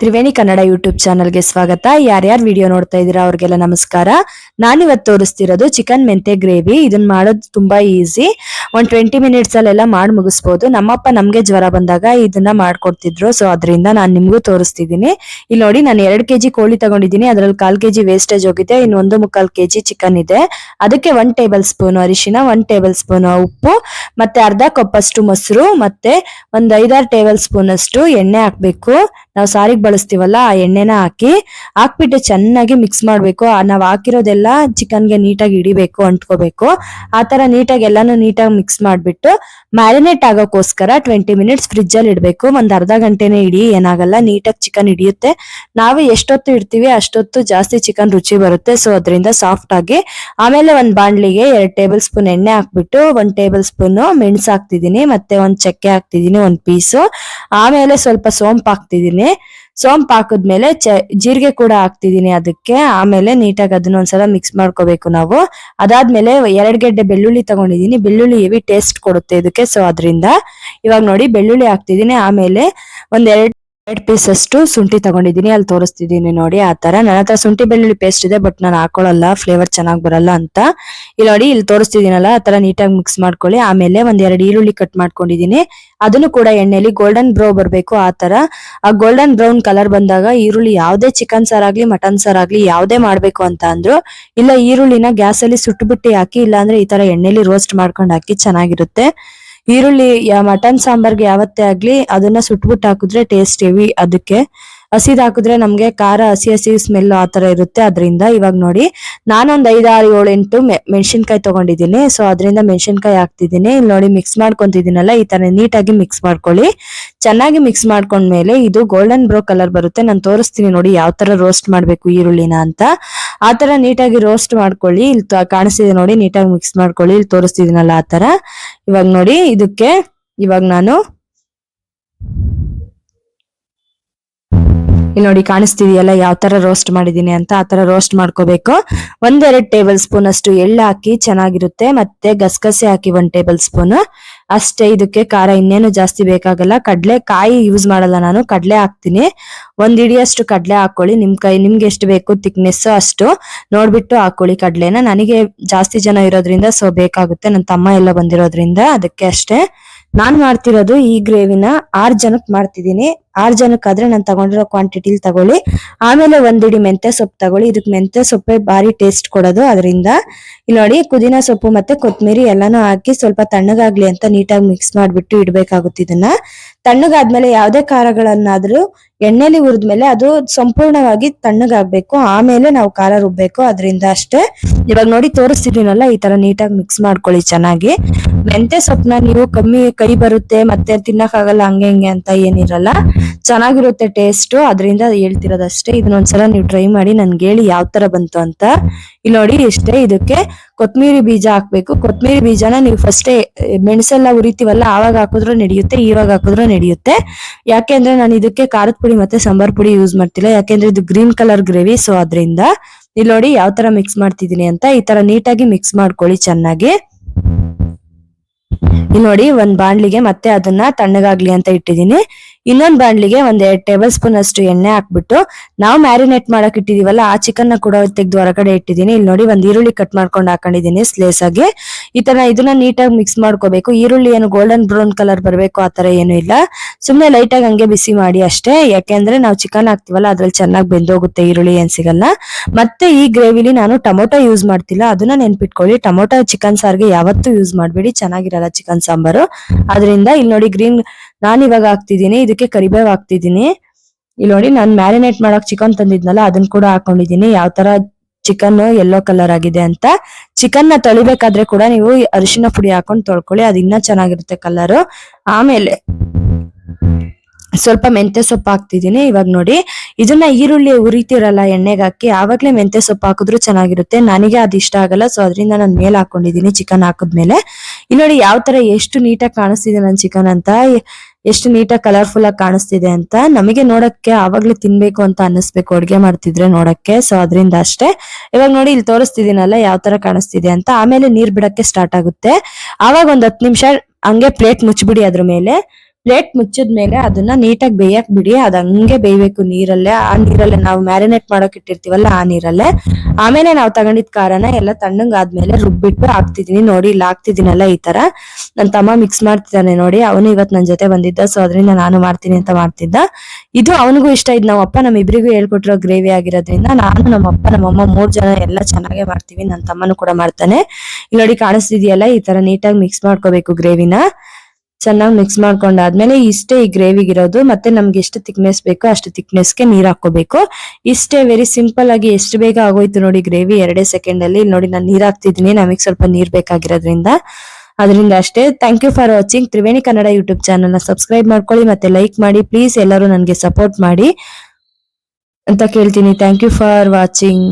Triveni Kannada YouTube ಚಾನಲ್ಗೆ ಸ್ವಾಗತ. ಯಾರ್ಯಾರು ವಿಡಿಯೋ ನೋಡ್ತಾ ಇದ್ದೀರಾ ಅವ್ರಿಗೆಲ್ಲ ನಮಸ್ಕಾರ. ನಾನಿವತ್ತು ತೋರಿಸ್ತಿರೋದು ಚಿಕನ್ ಮೆಂತೆ ಗ್ರೇವಿ. ಇದನ್ನ ಮಾಡೋದು ತುಂಬಾ ಈಸಿ. ಒಂದ್ ಟ್ವೆಂಟಿ ಮಿನಿಟ್ಸ್ ಮಾಡಿ ಮುಗಿಸ್ಬೋದು. ನಮ್ಮಪ್ಪ ನಮ್ಗೆ ಜ್ವರ ಬಂದಾಗ ಇದನ್ನ ಮಾಡ್ಕೊಡ್ತಿದ್ರು. ಸೊ, ಅದರಿಂದ ನಾನು ನಿಮ್ಗೂ ತೋರಿಸ್ತಿದ್ದೀನಿ ಇಲ್ಲಿ ನೋಡಿ, ನಾನು ಎರಡ್ ಕೆಜಿ ಕೋಳಿ ತಗೊಂಡಿದ್ದೀನಿ ಅದ್ರಲ್ಲಿ ಕಾಲ್ ಕೆಜಿ ವೇಸ್ಟೇಜ್ ಹೋಗಿದೆ. ಇನ್ನು ಒಂದು ಮುಕ್ಕಾಲ್ ಕೆಜಿ ಚಿಕನ್ ಇದೆ. ಅದಕ್ಕೆ ಒನ್ ಟೇಬಲ್ ಸ್ಪೂನ್ ಅರಿಶಿನ ಒನ್ ಟೇಬಲ್ ಸ್ಪೂನ್ ಉಪ್ಪು, ಮತ್ತೆ ಅರ್ಧ ಕಪ್ಪಷ್ಟು ಮೊಸರು, ಮತ್ತೆ ಒಂದ್ ಐದಾರು ಟೇಬಲ್ ಸ್ಪೂನ್ ಅಷ್ಟು ಎಣ್ಣೆ ಹಾಕ್ಬೇಕು. ನಾವು ಸಾರಿಗೆ ಬಳಸ್ತೀವಲ್ಲ, ಆ ಎಣ್ಣೆನ ಹಾಕಿ. ಹಾಕ್ಬಿಟ್ಟು ಚೆನ್ನಾಗಿ ಮಿಕ್ಸ್ ಮಾಡಬೇಕು. ನಾವ್ ಹಾಕಿರೋದೆಲ್ಲ ಚಿಕನ್ಗೆ ನೀಟಾಗಿ ಹಿಡಿಬೇಕು, ಅಂಟ್ಕೋಬೇಕು. ಆ ತರ ನೀಟಾಗಿ ಎಲ್ಲಾನು ನೀಟಾಗಿ ಮಿಕ್ಸ್ ಮಾಡ್ಬಿಟ್ಟು ಮ್ಯಾರಿನೇಟ್ ಆಗೋಕ್ಕೋಸ್ಕರ ಟ್ವೆಂಟಿ ಮಿನಿಟ್ಸ್ ಫ್ರಿಜ್ ಅಲ್ಲಿ ಇಡ್ಬೇಕು. ಒಂದ್ ಅರ್ಧ ಗಂಟೆನೇ ಇಡಿ, ಏನಾಗಲ್ಲ, ನೀಟಾಗಿ ಚಿಕನ್ ಹಿಡಿಯುತ್ತೆ. ನಾವು ಎಷ್ಟೊತ್ತು ಇಡ್ತೀವಿ, ಅಷ್ಟೊತ್ತು ಜಾಸ್ತಿ ಚಿಕನ್ ರುಚಿ ಬರುತ್ತೆ. ಸೊ ಅದರಿಂದ ಸಾಫ್ಟ್ ಆಗಿ ಆಮೇಲೆ ಒಂದ್ ಬಾಣ್ಲಿಗೆ ಎರಡ್ ಟೇಬಲ್ ಸ್ಪೂನ್ ಎಣ್ಣೆ ಹಾಕ್ಬಿಟ್ಟು, ಒಂದ್ ಟೇಬಲ್ ಸ್ಪೂನ್ ಮೆಣಸು ಹಾಕ್ತಿದೀನಿ ಮತ್ತೆ ಒಂದ್ ಚಕ್ಕೆ ಹಾಕ್ತಿದೀನಿ ಒಂದ್ ಪೀಸು ಆಮೇಲೆ ಸ್ವಲ್ಪ ಸೋಂಪು ಹಾಕ್ತಿದೀನಿ ಸೋಂಪು ಹಾಕಿದ್ಮೇಲೆ ಚ, ಜೀರಿಗೆ ಕೂಡ ಹಾಕ್ತಿದೀನಿ ಅದಕ್ಕೆ. ಆಮೇಲೆ ನೀಟಾಗಿ ಅದನ್ನ ಒಂದ್ಸಲ ಮಿಕ್ಸ್ ಮಾಡ್ಕೋಬೇಕು ನಾವು. ಅದಾದ್ಮೇಲೆ ಎರಡ್ ಗೆಡ್ಡೆ ಬೆಳ್ಳುಳ್ಳಿ ತಗೊಂಡಿದೀನಿ. ಬೆಳ್ಳುಳ್ಳಿ ಹೆವಿ ಟೇಸ್ಟ್ ಕೊಡುತ್ತೆ ಇದಕ್ಕೆ. ಸೊ ಅದರಿಂದ ಇವಾಗ ನೋಡಿ ಬೆಳ್ಳುಳ್ಳಿ ಹಾಕ್ತಿದೀನಿ. ಆಮೇಲೆ ಒಂದ್ ಎರಡ್ ಎರಡ್ ಪೀಸ್ ಅಷ್ಟು ಶುಂಠಿ ತಗೊಂಡಿದ್ದೀನಿ, ಅಲ್ಲಿ ತೋರಿಸ್ತಿದೀನಿ ನೋಡಿ ಆ ತರ ನನ್ನ ಹತ್ರ ಶುಂಠಿ ಬೆಳ್ಳುಳ್ಳಿ ಪೇಸ್ಟ್ ಇದೆ ಬಟ್ ನಾನು ಹಾಕೊಳ್ಳಲ್ಲ ಫ್ಲೇವರ್ ಚೆನ್ನಾಗಿ ಬರಲ್ಲ ಅಂತ. ಇಲ್ಲಿ ನೋಡಿ, ಇಲ್ಲಿ ತೋರಿಸ್ತಿದ್ದೀನಲ್ಲ, ಆ ತರ ನೀಟಾಗಿ ಮಿಕ್ಸ್ ಮಾಡ್ಕೊಳ್ಳಿ. ಆಮೇಲೆ ಒಂದ್ ಎರಡು ಈರುಳ್ಳಿ ಕಟ್ ಮಾಡ್ಕೊಂಡಿದೀನಿ ಅದನ್ನು ಕೂಡ ಎಣ್ಣೆಲಿ ಗೋಲ್ಡನ್ ಬ್ರೌ ಬರಬೇಕು ಆ ತರ ಆ ಗೋಲ್ಡನ್ ಬ್ರೌನ್ ಕಲರ್ ಬಂದಾಗ ಈರುಳ್ಳಿ ಯಾವ್ದೇ ಚಿಕನ್ ಸಾರ್ ಆಗ್ಲಿ ಮಟನ್ ಸಾರ್ ಆಗ್ಲಿ, ಯಾವ್ದೇ ಮಾಡ್ಬೇಕು ಅಂತ ಅಂದ್ರು, ಇಲ್ಲ ಈರುಳ್ಳಿನ ಗ್ಯಾಸ್ ಅಲ್ಲಿ ಸುಟ್ಟುಬಿಟ್ಟು ಹಾಕಿ, ಇಲ್ಲಾಂದ್ರೆ ಈ ತರ ಎಣ್ಣೆಲಿ ರೋಸ್ಟ್ ಮಾಡ್ಕೊಂಡು ಹಾಕಿ ಚೆನ್ನಾಗಿರುತ್ತೆ. ಈರುಳ್ಳಿ ಮಟನ್ ಸಾಂಬಾರ್ಗೆ ಯಾವತ್ತೇ ಆಗ್ಲಿ ಅದನ್ನ ಸುಟ್ಬಿಟ್ಟು ಹಾಕಿದ್ರೆ ಟೇಸ್ಟ್ ಹೆವಿ ಅದಕ್ಕೆ ಹಸಿದ್ ಹಾಕಿದ್ರೆ ನಮ್ಗೆ ಖಾರ, ಹಸಿ ಹಸಿ ಸ್ಮೆಲ್ ಆ ತರ ಇರುತ್ತೆ. ಅದರಿಂದ ಇವಾಗ ನೋಡಿ ನಾನೊಂದ್ ಐದಾರು, ಏಳು, ಎಂಟು ಮೆಣಸಿನ್ಕಾಯಿ ತಗೊಂಡಿದ್ದೀನಿ. ಸೊ ಅದರಿಂದ ಮೆಣಸಿನ್ಕಾಯಿ ಹಾಕ್ತಿದ್ದೀನಿ. ಇಲ್ಲಿ ನೋಡಿ ಮಿಕ್ಸ್ ಮಾಡ್ಕೊಂತಿದ್ದೀನಲ್ಲ, ಈ ತರ ನೀಟಾಗಿ ಮಿಕ್ಸ್ ಮಾಡ್ಕೊಳ್ಳಿ. ಚೆನ್ನಾಗಿ ಮಿಕ್ಸ್ ಮಾಡ್ಕೊಂಡ್ಮೇಲೆ ಇದು ಗೋಲ್ಡನ್ ಬ್ರೋ ಕಲರ್ ಬರುತ್ತೆ. ನಾನು ತೋರಿಸ್ತೀನಿ ನೋಡಿ ಯಾವ ತರ ರೋಸ್ಟ್ ಮಾಡ್ಬೇಕು ಈರುಳ್ಳಿನ ಅಂತ. ಆ ತರ ನೀಟಾಗಿ ರೋಸ್ಟ್ ಮಾಡ್ಕೊಳ್ಳಿ. ಇಲ್ಲಿ ಕಾಣಿಸ್ತಿದೆ ನೋಡಿ, ನೀಟಾಗಿ ಮಿಕ್ಸ್ ಮಾಡ್ಕೊಳ್ಳಿ. ಇಲ್ಲಿ ತೋರಿಸ್ತಿದ್ದೀನಲ್ಲ ಆ ತರ. ಇವಾಗ ನೋಡಿ, ಇದಕ್ಕೆ ಇವಾಗ ನಾನು ಇಲ್ಲಿ ನೋಡಿ ಕಾಣಿಸ್ತಿದೆಯಲ್ಲ ಯಾವ ತರ ರೋಸ್ಟ್ ಮಾಡಿದೀನಿ ಅಂತ, ಆ ತರ ರೋಸ್ಟ್ ಮಾಡ್ಕೋಬೇಕು. ಒಂದೆರಡು ಟೇಬಲ್ ಸ್ಪೂನ್ ಅಷ್ಟು ಎಳ್ಳು ಹಾಕಿ ಚೆನ್ನಾಗಿರುತ್ತೆ. ಮತ್ತೆ ಗಸಗಸೆ ಹಾಕಿ ಒಂದ್ ಟೇಬಲ್ ಸ್ಪೂನ್ ಅಷ್ಟೇ ಇದಕ್ಕೆ ಖಾರ ಇನ್ನೇನು ಜಾಸ್ತಿ ಬೇಕಾಗಲ್ಲ. ಕಡಲೆ ಕಾಯಿ ಯೂಸ್ ಮಾಡಲ್ಲ ನಾನು, ಕಡಲೆ ಹಾಕ್ತೀನಿ. ಒಂದ್ ಇಡಿಯಷ್ಟು ಕಡಲೆ ಹಾಕೊಳ್ಳಿ. ನಿಮ್ ಕೈ, ನಿಮ್ಗೆ ಎಷ್ಟು ಬೇಕು ತಿಕ್ನೆಸ್ ಅಷ್ಟು ನೋಡ್ಬಿಟ್ಟು ಹಾಕೊಳ್ಳಿ ಕಡಲೆನ. ನನಗೆ ಜಾಸ್ತಿ ಜನ ಇರೋದ್ರಿಂದ ಸೊ ಬೇಕಾಗುತ್ತೆ. ನನ್ನ ತಮ್ಮ ಎಲ್ಲ ಬಂದಿರೋದ್ರಿಂದ ಅದಕ್ಕೆ ಅಷ್ಟೇ. ನಾನ್ ಮಾಡ್ತಿರೋದು ಈ ಗ್ರೇವಿನ ಆರ್ ಜನಕ್ ಮಾಡ್ತಿದ್ದೀನಿ. ಆರ್ ಜನಕ್ಕಾದ್ರೆ ನಾನು ತಗೊಂಡಿರೋ ಕ್ವಾಂಟಿಟಿಲಿ ತಗೊಳ್ಳಿ. ಆಮೇಲೆ ಒಂದಿಡಿ ಮೆಂತೆ ಸೊಪ್ಪು ತಗೊಳ್ಳಿ. ಇದಕ್ಕೆ ಮೆಂತೆ ಸೊಪ್ಪೆ ಭಾರಿ ಟೇಸ್ಟ್ ಕೊಡೋದು ಅದರಿಂದ. ಇಲ್ಲಿ ನೋಡಿ ಕುದಿನ ಸೊಪ್ಪು ಮತ್ತೆ ಕೊತ್ತಂಬರಿ ಎಲ್ಲಾನು ಹಾಕಿ ಸ್ವಲ್ಪ ತಣ್ಣಗಾಗ್ಲಿ ಅಂತ ನೀಟಾಗಿ ಮಿಕ್ಸ್ ಮಾಡ್ಬಿಟ್ಟು ಇಡಬೇಕಾಗುತ್ತೆ ಇದನ್ನ. ತಣ್ಣಗಾದ್ಮೇಲೆ ಯಾವುದೇ ಖಾರಗಳನ್ನಾದ್ರೂ ಎಣ್ಣೆಲಿ ಹುರಿದ್ಮೇಲೆ ಅದು ಸಂಪೂರ್ಣವಾಗಿ ತಣ್ಣಗಾಗ್ಬೇಕು. ಆಮೇಲೆ ನಾವು ಖಾರ ರುಬ್ಬೇಕು. ಅದರಿಂದ ಅಷ್ಟೇ. ಇವಾಗ ನೋಡಿ ತೋರಿಸ್ತಿದ್ದೀನಲ್ಲ ಈ ತರ ನೀಟಾಗಿ ಮಿಕ್ಸ್ ಮಾಡ್ಕೊಳ್ಳಿ ಚೆನ್ನಾಗಿ. ಮೆಂತೆ ಸೊಪ್ಪನ್ನ ನೀವು ಕಮ್ಮಿ ಕೈ ಬರುತ್ತೆ, ಮತ್ತೆ ತಿನ್ನಕ್ಕಾಗಲ್ಲ, ಹಂಗೆ ಹಿಂಗೆ ಅಂತ ಏನಿರಲ್ಲ. ಚೆನ್ನಾಗಿರುತ್ತೆ ಟೇಸ್ಟ್ ಅದರಿಂದ ಹೇಳ್ತಿರೋದಷ್ಟೇ. ಇದನ್ನ ಒಂದ್ಸಲ ನೀವು ಟ್ರೈ ಮಾಡಿ ನನ್ಗೆ ಹೇಳಿ ಯಾವ ತರ ಬಂತು ಅಂತ. ಇಲ್ಲಿ ನೋಡಿ ಇಷ್ಟೇ ಇದಕ್ಕೆ ಕೊತ್ಮೀರಿ ಬೀಜ ಹಾಕ್ಬೇಕು. ಕೊತ್ಮೀರಿ ಬೀಜನ ನೀವು ಫಸ್ಟೇ ಮೆಣಸೆಲ್ಲ ಉರಿತೀವಲ್ಲ, ಆವಾಗ ಹಾಕಿದ್ರು ನಡೆಯುತ್ತೆ, ಇವಾಗ ಹಾಕಿದ್ರು ನಡೆಯುತ್ತೆ. ಯಾಕೆಂದ್ರೆ ನಾನು ಇದಕ್ಕೆ ಖಾರದ ಪುಡಿ ಮತ್ತೆ ಸಾಂಬಾರ್ ಪುಡಿ ಯೂಸ್ ಮಾಡ್ತಿಲ್ಲ. ಯಾಕೆಂದ್ರೆ ಇದು ಗ್ರೀನ್ ಕಲರ್ ಗ್ರೇವಿ ಸೊ ಅದರಿಂದ ಇಲ್ಲಿ ನೋಡಿ ಯಾವ ತರ ಮಿಕ್ಸ್ ಮಾಡ್ತಿದೀನಿ ಅಂತ ಈ ತರ ನೀಟಾಗಿ ಮಿಕ್ಸ್ ಮಾಡ್ಕೊಳ್ಳಿ ಚೆನ್ನಾಗಿ. ಇಲ್ಲಿ ನೋಡಿ ಒಂದ್ ಬಾಣ್ಲಿಗೆ ಮತ್ತೆ ಅದನ್ನ ತಣ್ಣಗಾಗ್ಲಿ ಅಂತ ಇಟ್ಟಿದೀನಿ ಇನ್ನೊಂದ್ ಬಾಣ್ಲಿಗೆ ಒಂದ್ ಎರಡ್ ಟೇಬಲ್ ಸ್ಪೂನ್ ಅಷ್ಟು ಎಣ್ಣೆ ಹಾಕ್ಬಿಟ್ಟು ನಾವು ಮ್ಯಾರಿನೇಟ್ ಮಾಡಕ್ ಇಟ್ಟಿದೀವಲ್ಲ, ಆ ಚಿಕನ್ನ ಕೂಡ ತೆಗೆದು ಹೊರಗಡೆ ಇಟ್ಟಿದೀನಿ. ಇಲ್ಲಿ ನೋಡಿ ಒಂದ್ ಈರುಳ್ಳಿ ಕಟ್ ಮಾಡ್ಕೊಂಡು ಹಾಕೊಂಡಿದೀನಿ ಸ್ಲೇಸ್ ಆಗಿ. ಈ ತರ ಇದನ್ನ ನೀಟಾಗಿ ಮಿಕ್ಸ್ ಮಾಡ್ಕೋಬೇಕು. ಈರುಳ್ಳಿ ಏನು ಗೋಲ್ಡನ್ ಬ್ರೌನ್ ಕಲರ್ ಬರಬೇಕು, ಆ ತರ ಏನು ಇಲ್ಲ. ಸುಮ್ನೆ ಲೈಟ್ ಆಗಿ ಹಂಗೆ ಬಿಸಿ ಮಾಡಿ ಅಷ್ಟೇ. ಯಾಕೆಂದ್ರೆ ನಾವು ಚಿಕನ್ ಹಾಕ್ತಿವಲ್ಲ, ಅದ್ರಲ್ಲಿ ಚೆನ್ನಾಗಿ ಬೆಂದೋಗುತ್ತೆ ಈರುಳ್ಳಿ ಏನ್ ಸಿಗಲ್ಲ. ಮತ್ತೆ ಈ ಗ್ರೇವಿಲಿ ನಾನು ಟೊಮೊಟೊ ಯೂಸ್ ಮಾಡ್ತಿಲ್ಲ. ಅದನ್ನ ನೆನ್ಪಿಟ್ಕೊಳ್ಳಿ. ಟೊಮೊಟೊ ಚಿಕನ್ ಸಾರ್ಗೆ ಯಾವತ್ತೂ ಯೂಸ್ ಮಾಡಬೇಡಿ. ಚೆನ್ನಾಗಿರಲ್ಲ ಚಿಕನ್ ಸಾಂಬಾರು. ಅದರಿಂದ ಇಲ್ಲಿ ನೋಡಿ ಗ್ರೀನ್ ನಾನು ಇವಾಗ ಹಾಕ್ತಿದ್ದೀನಿ, ಇದಕ್ಕೆ ಕರಿಬೇವು ಹಾಕ್ತಿದ್ದೀನಿ. ಇಲ್ಲಿ ನೋಡಿ ನಾನು ಮ್ಯಾರಿನೇಟ್ ಮಾಡಕ್ ಚಿಕನ್ ತಂದಿದ್ನಲ್ಲ ಅದನ್ನ ಕೂಡ ಹಾಕೊಂಡಿದ್ದೀನಿ. ಯಾವ ತರ ಚಿಕನ್ ಎಲ್ಲೋ ಕಲರ್ ಆಗಿದೆ ಅಂತ. ಚಿಕನ್ನ ತೊಳಿಬೇಕಾದ್ರೆ ಕೂಡ ನೀವು ಅರಿಶಿನ ಪುಡಿ ಹಾಕೊಂಡು ತೊಳ್ಕೊಳ್ಳಿ, ಅದು ಇನ್ನೂ ಚೆನ್ನಾಗಿರುತ್ತೆ ಕಲರ್. ಆಮೇಲೆ ಸ್ವಲ್ಪ ಮೆಂತೆ ಸೊಪ್ಪು ಹಾಕ್ತಿದ್ದೀನಿ ಇವಾಗ ನೋಡಿ. ಇದನ್ನ ಈರುಳ್ಳಿ ಉರಿತಿರಲ್ಲ ಎಣ್ಣೆಗೆ ಹಾಕಿ, ಆವಾಗಲೇ ಮೆಂತೆ ಸೊಪ್ಪು ಹಾಕಿದ್ರು ಚೆನ್ನಾಗಿರುತ್ತೆ. ನನಗೆ ಅದು ಇಷ್ಟ ಆಗಲ್ಲ, ಸೊ ಅದರಿಂದ ನಾನು ಮೇಲೆ ಹಾಕೊಂಡಿದ್ದೀನಿ ಚಿಕನ್ ಹಾಕಿದ್ಮೇಲೆ. ಇಲ್ಲಿ ನೋಡಿ ಯಾವ ತರ ಎಷ್ಟು ನೀಟಾಗಿ ಕಾಣಿಸ್ತಿದೆ ನನ್ ಚಿಕನ್ ಅಂತ, ಎಷ್ಟು ನೀಟಾಗಿ ಕಲರ್ಫುಲ್ ಆಗಿ ಕಾಣಿಸ್ತಿದೆ ಅಂತ ನಮಗೆ ನೋಡಕ್ಕೆ ಆವಾಗ್ಲೇ ತಿನ್ಬೇಕು ಅಂತ ಅನ್ನಿಸ್ಬೇಕು, ಅಡ್ಗೆ ಮಾಡ್ತಿದ್ರೆ ನೋಡಕ್ಕೆ. ಸೊ ಅದರಿಂದ ಅಷ್ಟೇ. ಇವಾಗ ನೋಡಿ ಇಲ್ಲಿ ತೋರಿಸ್ತಿದ್ದೀನಲ್ಲ ಯಾವ ತರ ಕಾಣಿಸ್ತಿದೆ ಅಂತ. ಆಮೇಲೆ ನೀರ್ ಬಿಡಕ್ಕೆ ಸ್ಟಾರ್ಟ್ ಆಗುತ್ತೆ. ಆವಾಗ ಒಂದ್ ಹತ್ತು ನಿಮಿಷ ಹಂಗೆ ಪ್ಲೇಟ್ ಮುಚ್ಚಿಬಿಡಿ ಅದ್ರ ಮೇಲೆ. ಪ್ಲೇಟ್ ಮುಚ್ಚಿದ್ಮೇಲೆ ಅದನ್ನ ನೀಟಾಗಿ ಬೇಯಕ್ ಬಿಡಿ. ಅದ್ ಹಂಗೆ ಬೇಯಬೇಕು ನೀರಲ್ಲೇ. ಆ ನೀರಲ್ಲೇ ನಾವು ಮ್ಯಾರಿನೇಟ್ ಮಾಡೋಕ್ ಇಟ್ಟಿರ್ತೀವಲ್ಲ ಆ ನೀರಲ್ಲೇ. ಆಮೇಲೆ ನಾವು ತಗೊಂಡಿದ್ ಖಾರನ ಎಲ್ಲ ತಣ್ಣಂಗ್ ಆದ್ಮೇಲೆ ರುಬ್ಬಿಟ್ಟು ಹಾಕ್ತಿದೀನಿ. ನೋಡಿ, ಇಲ್ಲಿ, ಹಾಕ್ತಿದೀನಲ್ಲ ಈ ತರ. ನನ್ ತಮ್ಮ ಮಿಕ್ಸ್ ಮಾಡ್ತಿದ್ದಾನೆ ನೋಡಿ. ಅವನು ಇವತ್ ನನ್ ಜೊತೆ ಬಂದಿದ್ದ ಸೊ ಅದರಿಂದ ನಾನು ಮಾಡ್ತೀನಿ ಅಂತ ಮಾಡ್ತಿದ್ದ. ಇದು ಅವನಿಗೂ ಇಷ್ಟ. ಇದ್ ನಮ್ಮಪ್ಪ ನಮ್ ಇಬ್ರಿಗೂ ಹೇಳ್ಕೊಟ್ಟಿರೋ ಗ್ರೇವಿ ಆಗಿರೋದ್ರಿಂದ ನಾನು ನಮ್ಮ ಅಪ್ಪ ನಮ್ಮಮ್ಮ ಮೂರ್ ಜನ ಎಲ್ಲ ಚೆನ್ನಾಗೆ ಮಾಡ್ತೀವಿ. ನನ್ನ ತಮ್ಮನು ಕೂಡ ಮಾಡ್ತಾನೆ. ಇಲ್ಲಿ ನೋಡಿ ಕಾಣಿಸ್ತಿದ್ಯಲ್ಲ, ಈ ತರ ನೀಟಾಗಿ ಮಿಕ್ಸ್ ಮಾಡ್ಕೋಬೇಕು ಗ್ರೇವಿನ. ಚೆನ್ನಾಗಿ ಮಿಕ್ಸ್ ಮಾಡ್ಕೊಂಡಾದ್ಮೇಲೆ ಇಷ್ಟೇ ಈ ಗ್ರೇವಿಗಿರೋದು ಮತ್ತೆ ನಮ್ಗೆ ಎಷ್ಟು ತಿಕ್ನೆಸ್ ಬೇಕೋ ಅಷ್ಟು ತಿಕ್ನೆಸ್ಗೆ ನೀರ್ ಹಾಕೋಬೇಕು ಇಷ್ಟೇ ವೆರಿ ಸಿಂಪಲ್ ಆಗಿ ಎಷ್ಟು ಬೇಗ ಆಗೋಯ್ತು ನೋಡಿ ಗ್ರೇವಿ ಎರಡೇ ಸೆಕೆಂಡ್ ಅಲ್ಲಿ. ನೋಡಿ ನಾನು ನೀರ್ ಹಾಕ್ತಿದ್ದೀನಿ ನಮಗೆ ಸ್ವಲ್ಪ ನೀರ್ ಬೇಕಾಗಿರೋದ್ರಿಂದ. ಅದರಿಂದ ಅಷ್ಟೇ. Thank you for watching Triveni Kannada YouTube ಚಾನಲ್ನ ಸಬ್ಸ್ಕ್ರೈಬ್ ಮಾಡ್ಕೊಳ್ಳಿ, ಮತ್ತೆ ಲೈಕ್ ಮಾಡಿ ಪ್ಲೀಸ್ ಎಲ್ಲರೂ ನನಗೆ ಸಪೋರ್ಟ್ ಮಾಡಿ. ಅಂತ ಕೇಳ್ತೀನಿ. Thank you for watching